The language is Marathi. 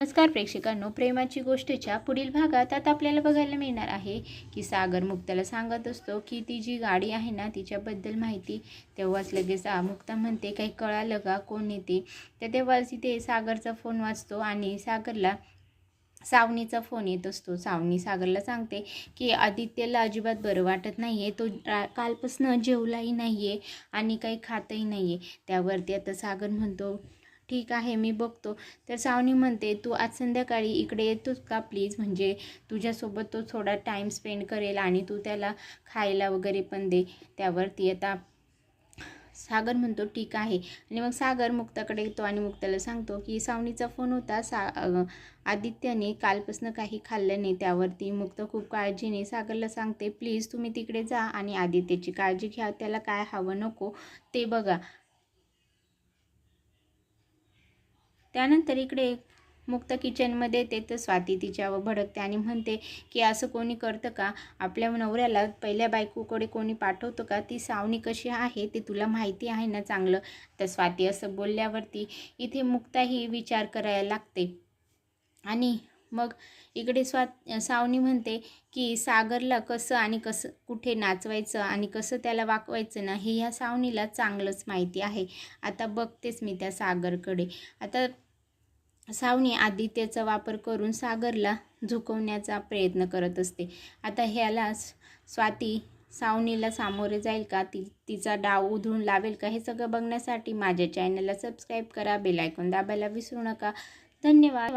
नमस्कार प्रेक्षकांनो प्रेमाची गोष्टीच्या पुढील भागात आता आपल्याला बघायला मिळणार आहे की सागर मुक्ताला सांगत असतो की ती जी गाडी आहे ना तिच्याबद्दल माहिती तेव्हाच लगेच मुक्ता म्हणते काही कळालं का? कोण येते तर तेव्हाच तिथे सागरचा फोन वाचतो आणि सागरला सावनीचा फोन येत असतो. सावनी सागरला सांगते की आदित्यला अजिबात बरं वाटत नाही आहे तो कालपासनं जेवलाही नाही आहे आणि काही खातही नाही आहे त्यावरती आता सागर म्हणतो ठीक आहे मी बघतो. तर सावनी म्हणते तू आज संध्याकाळी इकडे येतोस का प्लीज म्हणजे तुझ्यासोबत तो थोडा टाईम स्पेंड करेल आणि तू त्याला खायला वगैरे पण दे. त्यावरती आता सागर म्हणतो ठीक आहे. आणि मग सागर मुक्ताकडे येतो आणि मुक्ताला सांगतो की सावनीचा फोन होता सा आदित्याने कालपासनं काही खाल्लं नाही. त्यावरती मुक्त खूप काळजीने सागरला सांगते प्लीज तुम्ही तिकडे जा आणि आदित्यची काळजी घ्या त्याला काय हवं नको ते बघा. त्यानंतर इकडे मुक्त किचनमध्ये येते तर स्वाती तिच्यावर भडकते आणि म्हणते की असं कोणी करतं का? आपल्या नवऱ्याला पहिल्या बायकोकडे कोणी पाठवतो का? ती सावणी कशी आहे? ते तुला माहिती आहे ना चांगलं? तर स्वाती असं बोलल्यावरती इथे मुक्ताही विचार करायला लागते. आणि मग इकडे स्वा सावनी म्हणते की सागरला कसं आणि कसं कुठे नाचवायचं आणि कसं त्याला वाकवायचं ना हे ह्या सावनीला चांगलंच माहिती आहे. आता बघतेच मी त्या सागरकडे. आता सावनी आदित्यचा वापर करून सागरला झुकवण्याचा प्रयत्न करत असते. आता ह्याला स्वाती सावनीला सामोरे जाईल का? ती तिचा डाव उधळून लावेल का? हे सगळं बघण्यासाठी माझ्या चॅनलला सबस्क्राईब करा बेलायकॉन दाबायला विसरू नका. धन्यवाद.